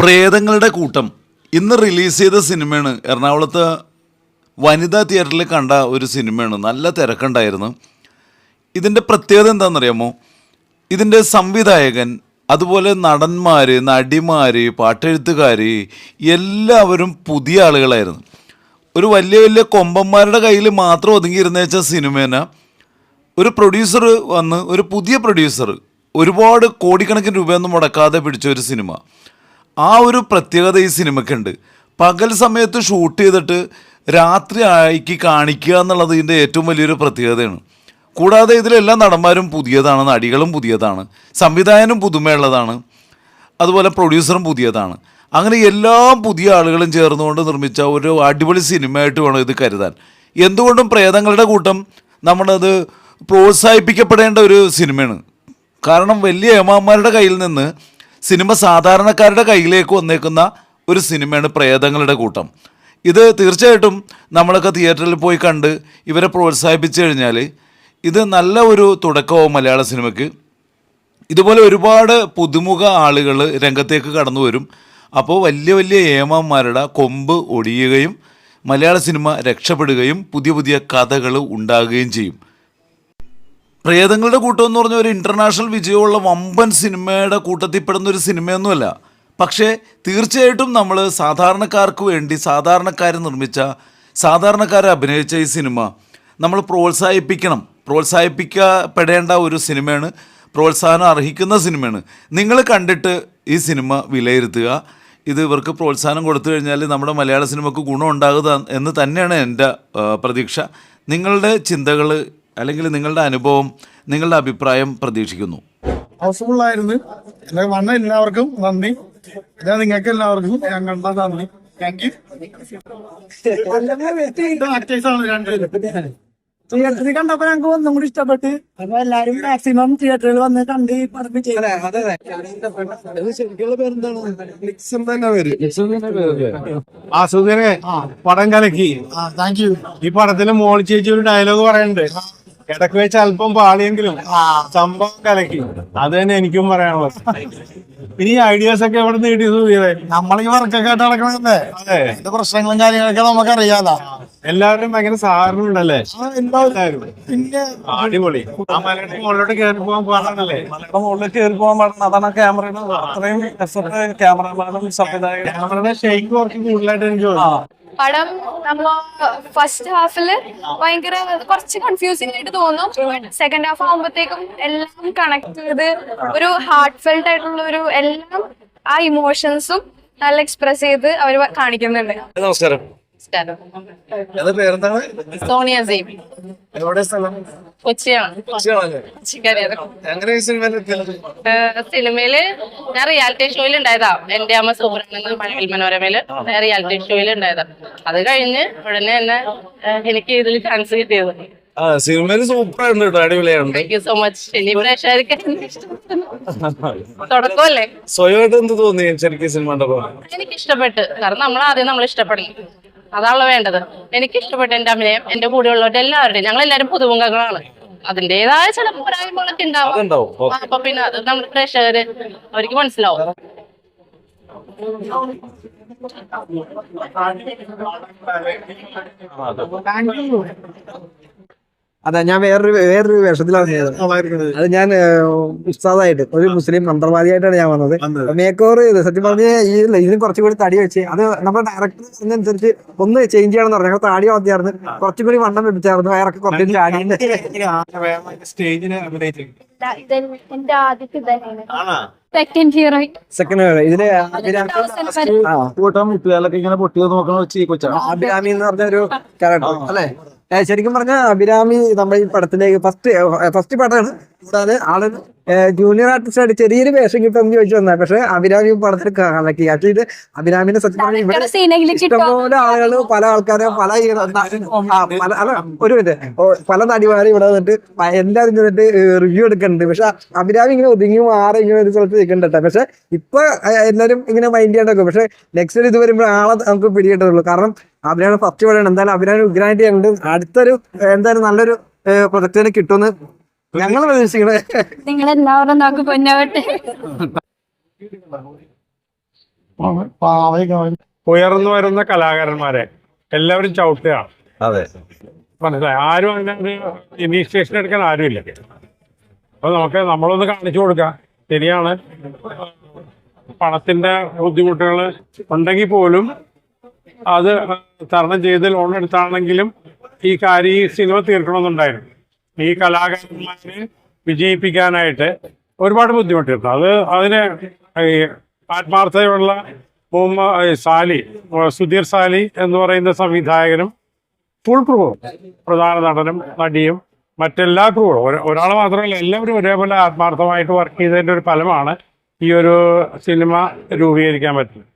പ്രേതങ്ങളുടെ കൂട്ടം. ഇന്ന് റിലീസ് ചെയ്ത സിനിമയാണ്. എറണാകുളത്ത് വനിതാ തിയേറ്ററിൽ കണ്ട ഒരു സിനിമയാണ്. നല്ല തിരക്കുണ്ടായിരുന്നു. ഇതിന്റെ പ്രത്യേകത എന്താണെന്നറിയാമോ? ഇതിന്റെ സംവിധായകൻ അതുപോലെ നടന്മാർ നടിമാർ പാട്ടെഴുത്തുകാർ എല്ലാവരും പുതിയ ആളുകളായിരുന്നു. ഒരു വലിയ വലിയ കൊമ്പന്മാരുടെ കയ്യിൽ മാത്രം ഒതുങ്ങിയിരുന്ന വെച്ച സിനിമേനെ ഒരു പ്രൊഡ്യൂസർ വന്ന് ഒരു പുതിയ പ്രൊഡ്യൂസർ ഒരുപാട് കോടിക്കണക്കിന് രൂപയൊന്നും മുടക്കാതെ പിടിച്ച ഒരു സിനിമ. ആ ഒരു പ്രത്യേകത ഈ സിനിമയ്ക്കുണ്ട് പകൽ സമയത്ത് ഷൂട്ട് ചെയ്തിട്ട് രാത്രി ആയിക്ക് കാണിക്കുക എന്നുള്ളത് ഇതിന്റെ ഏറ്റവും വലിയൊരു പ്രത്യേകതയാണ്. കൂടാതെ ഇതിലെല്ലാ നടന്മാരും പുതിയതാണ് നടികളും പുതിയതാണ് സംവിധായകനും പുതുമയുള്ളതാണ് അതുപോലെ പ്രൊഡ്യൂസറും പുതിയതാണ്. അങ്ങനെ എല്ലാ പുതിയ ആളുകളും ചേർന്നുകൊണ്ട് നിർമ്മിച്ച ഒരു അടിപൊളി സിനിമയായിട്ട് വേണം ഇത് കരുതാൻ. എന്തുകൊണ്ടും പ്രേതങ്ങളുടെ കൂട്ടം നമ്മളത് പ്രോത്സാഹിപ്പിക്കപ്പെടേണ്ട ഒരു സിനിമയാണ്. കാരണം വലിയ ഏമാന്മാരുടെ കയ്യിൽ നിന്ന് സിനിമ സാധാരണക്കാരുടെ കയ്യിലേക്ക് വന്നേക്കുന്ന ഒരു സിനിമയാണ് പ്രേതങ്ങളുടെ കൂട്ടം. ഇത് തീർച്ചയായിട്ടും നമ്മളൊക്കെ തിയേറ്ററിൽ പോയി കണ്ട് ഇവരെ പ്രോത്സാഹിപ്പിച്ചു കഴിഞ്ഞാൽ ഇത് നല്ല ഒരു തുടക്കമാവും മലയാള സിനിമയ്ക്ക്. ഇതുപോലെ ഒരുപാട് പുതുമുഖ ആളുകൾ രംഗത്തേക്ക് കടന്നു വരും. അപ്പോൾ വലിയ വലിയ ഏമാന്മാരുടെ കൊമ്പ് ഒടിയുകയും മലയാള സിനിമ രക്ഷപ്പെടുകയും പുതിയ പുതിയ കഥകൾ ഉണ്ടാകുകയും ചെയ്യും. പ്രേതങ്ങളുടെ കൂട്ടം എന്ന് പറഞ്ഞ ഒരു ഇന്റർനാഷണൽ വിജയമുള്ള വമ്പൻ സിനിമയുടെ കൂട്ടത്തിൽപ്പെടുന്ന ഒരു സിനിമയൊന്നുമല്ല. പക്ഷേ തീർച്ചയായിട്ടും നമ്മൾ സാധാരണക്കാർക്ക് വേണ്ടി സാധാരണക്കാർ നിർമ്മിച്ച സാധാരണക്കാരെ അഭിനയിച്ച ഈ സിനിമ നമ്മൾ പ്രോത്സാഹിപ്പിക്കണം. പ്രോത്സാഹിപ്പിക്കപ്പെടേണ്ട ഒരു സിനിമയാണ് പ്രോത്സാഹനം അർഹിക്കുന്ന സിനിമയാണ്. നിങ്ങൾ കണ്ടിട്ട് ഈ സിനിമ വിലയിരുത്തുക. ഇത് ഇവർക്ക് പ്രോത്സാഹനം കൊടുത്തു കഴിഞ്ഞാൽ നമ്മുടെ മലയാള സിനിമക്ക് ഗുണമുണ്ടാകുക എന്ന് തന്നെയാണ് എന്റെ പ്രതീക്ഷ. നിങ്ങളുടെ ചിന്തകൾ അല്ലെങ്കിൽ നിങ്ങളുടെ അനുഭവം നിങ്ങളുടെ അഭിപ്രായം പ്രതീക്ഷിക്കുന്നു. ഹൗസ്ഫുൾ ആയിരുന്നു എന്നെ വന്ന എല്ലാവർക്കും നന്ദി. പിന്നെ നിങ്ങൾക്ക് എല്ലാവർക്കും ഞാൻ കണ്ട നന്ദി താങ്ക് യു കണ്ടപ്പോ ഞങ്ങൾക്ക് ഒന്നും കൂടി ഇഷ്ടപ്പെട്ട്. അപ്പൊ എല്ലാരും മാക്സിമം തിയേറ്ററിൽ വന്ന് കണ്ട് പറഞ്ഞു പടം കലക്കി. താങ്ക് യു ഈ പടത്തിൽ മോളി ചേച്ചി ഒരു ഡയലോഗ് പറയുന്നുണ്ട്. ഇടയ്ക്ക് വെച്ച് അല്പം പാളിയെങ്കിലും. സംഭവം കലക്കി. അത് തന്നെ എനിക്കും പറയാനുള്ളത്. ഇനി ഈ ഐഡിയാസ് ഒക്കെ എവിടെ നിന്ന് കിട്ടിയത് നമ്മളീ വർക്കൊക്കെ ആയിട്ട് നടക്കണല്ലേ? അതെ. പ്രശ്നങ്ങളും കാര്യങ്ങളൊക്കെ നമുക്കറിയാലോ. എല്ലാവരും ഭയങ്കര സഹകരണം ഉണ്ടല്ലേ എല്ലാവരും പിന്നെ അടിപൊളി. ആ മലയുടെ മുകളിലോട്ട് കയറി പോകാൻ പാടാണല്ലേ? മലയുടെ മുകളിൽ കയറി പോകാൻ പാടുന്ന അതാണ് ക്യാമറയുടെ അത്രയും എഫർട്ട് ക്യാമറമാനും സംവിധായകനും. ക്യാമറയുടെ ഷെയ്ക്ക് കുറച്ച് കൂടുതലായിട്ട് എനിക്ക് തോന്നുന്നു. പടം നമ്മ ഫസ്റ്റ് ഹാഫിൽ ഭയങ്കര കുറച്ച് കൺഫ്യൂസിംഗ് ആയിട്ട് തോന്നും. സെക്കൻഡ് ഹാഫ് ആകുമ്പോഴത്തേക്കും എല്ലാം കണക്ട് ചെയ്ത് ഒരു ഹാർട്ട് ഫെൽട്ട് ആയിട്ടുള്ള ഒരു എല്ലാം ആ ഇമോഷൻസും നല്ല എക്സ്പ്രസ് ചെയ്ത് അവർ കാണിക്കുന്നുണ്ട്. നമസ്കാരം. പേരെന്താണ്? സോണിയ സേബി. എവിടെ സ്ഥലം? കൊച്ചിയാണ്. സിനിമയിൽ ഞാൻ റിയാലിറ്റി ഷോയിൽ ഉണ്ടായതാ. എന്റെ അമ്മ സൂര്യനെന്ന് മഴവിൽ മനോരമയിൽ റിയാലിറ്റി ഷോയിൽ ഉണ്ടായതാ. അത് കഴിഞ്ഞ് ഉടനെ തന്നെ എനിക്ക് ഇതിൽ ചാൻസ് കിട്ടിയത്. ആ സിനിമയിൽ സൂപ്പർ കേട്ടോ അടിപൊളിയാണ് സോ മച്ച് തുടക്കമല്ലേ? സ്വയമായിട്ട് എന്ത് തോന്നി ശരിക്കും ഈ സിനിമ എനിക്ക് ഇഷ്ടപ്പെട്ടു കാരണം നമ്മൾ ആദ്യം നമ്മൾ ഇഷ്ടപ്പെടണം അതാണല്ലോ വേണ്ടത്. എനിക്ക് ഇഷ്ടപ്പെട്ട എന്റെ അഭിനയം എന്റെ കൂടെയുള്ളവരുടെ എല്ലാവരുടെയും ഞങ്ങൾ എല്ലാവരും പുതുമുഖങ്ങളാണ്. അതിന്റേതായ ചില പോരായ്മകളൊക്കെ ഉണ്ടാവും. അപ്പൊ പിന്നെ അത് നമ്മുടെ പ്രേക്ഷകര് അവർക്ക് മനസ്സിലാവും. അതെ ഞാൻ വേറൊരു വേറൊരു വേഷത്തിലാണ് ചെയ്തത്. അത് ഞാൻ ഉസ്താദായിട്ട് ഒരു മുസ്ലിം മന്ത്രവാദിയായിട്ടാണ് ഞാൻ വന്നത്. മേക്ക് ഓവർ ചെയ്ത് സത്യം പറഞ്ഞ ഈ ഇതിന് കുറച്ചും കൂടി തടി വെച്ച് അത് നമ്മുടെ ഡയറക്ടർ അനുസരിച്ച് ഒന്ന് ചേഞ്ച് ചെയ്യണമെന്ന് പറഞ്ഞു. ഞങ്ങൾ താടി വന്നിരുന്നു കുറച്ചും കൂടി വണ്ണം വെപ്പിച്ചായിരുന്നു. വയറൊക്കെ കുറച്ചും സ്റ്റേജിന് എന്റെ ആദ്യത്തെ സെക്കൻഡ് ഹീറോ സെക്കൻഡ് ഇതിൽ അഭിരാമി ആ. കൂട്ടം വിട്ടുകാലൊക്കെ ഇങ്ങനെ പൊട്ടി നോക്കണ വെച്ച് ഈ കൊച്ചാണ് അഭിരാമി എന്ന് പറഞ്ഞ ഒരു ക്യാരക്ടർ അല്ലെ? ശരിക്കും പറഞ്ഞ അഭിരാമി നമ്മുടെ ഈ പടത്തിലേക്ക് ഫസ്റ്റ് ഫസ്റ്റ് പടമാണ്. കൂടാതെ ആൾ ജൂനിയർ ആർട്ടിസ്റ്റ് ആയിട്ട് ചെറിയൊരു വേഷം കിട്ടുമെന്ന് ചോദിച്ചു വന്നാൽ പക്ഷെ അഭിരാമി പടത്തിൽ കാണാനൊക്കെ ആക്ച്വലി ഇത് അഭിരാമിനെ സത്യം പറഞ്ഞാൽ ഇവിടെ സീനെങ്കിലും ഇഷ്ടംപോലെ ആളുകൾ പല ആൾക്കാരെ പല അല്ല ഒരു മിനിറ്റ്. പല നടിമാരും ഇവിടെ വന്നിട്ട് എല്ലാവരും ചെന്നിട്ട് റിവ്യൂ എടുക്കുന്നുണ്ട്. പക്ഷെ അഭിരാമി ഇങ്ങനെ ഒതുങ്ങി മാറി ഇങ്ങനെ ഒരു സ്ഥലത്ത് നിൽക്കണ്ടട്ടെ പക്ഷെ ഇപ്പൊ എല്ലാവരും എല്ലാരും ഇങ്ങനെ മൈൻഡ് ചെയ്യണ്ടൊക്കെ. പക്ഷെ നെക്സ്റ്റ് ഇത് വരുമ്പോൾ ആളെ നമുക്ക് പിടികിട്ടുള്ളൂ കാരണം അഭിരാമി ഫസ്റ്റ് പറയണം എന്തായാലും അഭിരാമി ഉഗ്രാൻഡ് ചെയ്യുന്നുണ്ട് അടുത്തൊരു എന്തായാലും നല്ലൊരു പ്രൊജക്ട് തന്നെ കിട്ടുമെന്ന് ഞങ്ങൾ പ്രതീക്ഷിക്കണേ. നിങ്ങൾ എല്ലാവരും നോക്കി പൊന്നോട്ടെ ഉയർന്നു വരുന്ന കലാകാരന്മാരെ എല്ലാവരും ചവിട്ടുകയാണ് അതെ. മനസ്സിലായി? ആരും അങ്ങനെ ഒരു ഇനീഷ്യേഷൻ എടുക്കാൻ ആരുമില്ല. അപ്പൊ നമുക്ക് നമ്മളൊന്ന് കാണിച്ചു കൊടുക്കാം. ശരിയാണ്. പണത്തിന്റെ ബുദ്ധിമുട്ടുകൾ ഉണ്ടെങ്കിൽ പോലും അത് തരണം ചെയ്ത് ലോൺ എടുത്താണെങ്കിലും ഈ കാര്യം ഈ സിനിമ തീർക്കണമെന്നുണ്ടായിരുന്നു. ഈ കലാകാരന്മാരെ വിജയിപ്പിക്കാനായിട്ട് ഒരുപാട് ബുദ്ധിമുട്ടിരുന്നു. അത് അതിന് ഈ ആത്മാർത്ഥതയുള്ള സാലി സുധീർ സാലി എന്ന് പറയുന്ന സംവിധായകനും ഫുൾ ക്രൂവും പ്രധാന നടനും നടിയും മറ്റെല്ലാ ക്രൂവും ഒരാൾ മാത്രമല്ല എല്ലാവരും ഒരേപോലെ ആത്മാർത്ഥമായിട്ട് വർക്ക് ചെയ്തതിന്റെ ഒരു ഫലമാണ് ഈ ഒരു സിനിമ രൂപീകരിക്കാൻ പറ്റുന്നത്.